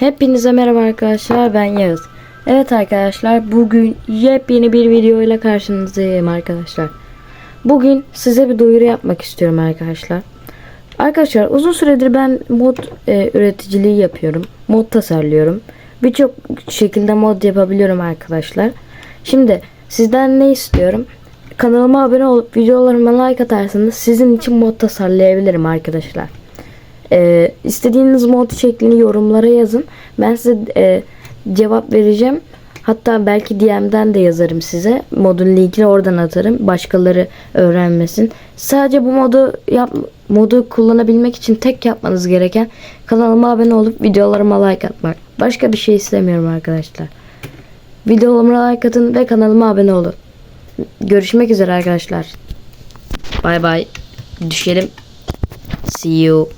Hepinize merhaba arkadaşlar ben Yağız. Evet arkadaşlar bugün yepyeni bir video ile karşınızdayım arkadaşlar. Bugün size bir duyuru yapmak istiyorum arkadaşlar. Arkadaşlar uzun süredir ben mod e, üreticiliği yapıyorum. Mod tasarlıyorum. Birçok şekilde mod yapabiliyorum arkadaşlar. Şimdi sizden ne istiyorum? Kanalıma abone olup videolarıma like atarsanız sizin için mod tasarlayabilirim arkadaşlar. Ee, istediğiniz mod şeklini yorumlara yazın. Ben size e, cevap vereceğim. Hatta belki DM'den de yazarım size. Modun linkini oradan atarım. Başkaları öğrenmesin. Sadece bu modu yap modu kullanabilmek için tek yapmanız gereken kanalıma abone olup videolarıma like atmak. Başka bir şey istemiyorum arkadaşlar. Videolarıma like atın ve kanalıma abone olun. Görüşmek üzere arkadaşlar. Bay bay. Düşelim. See you.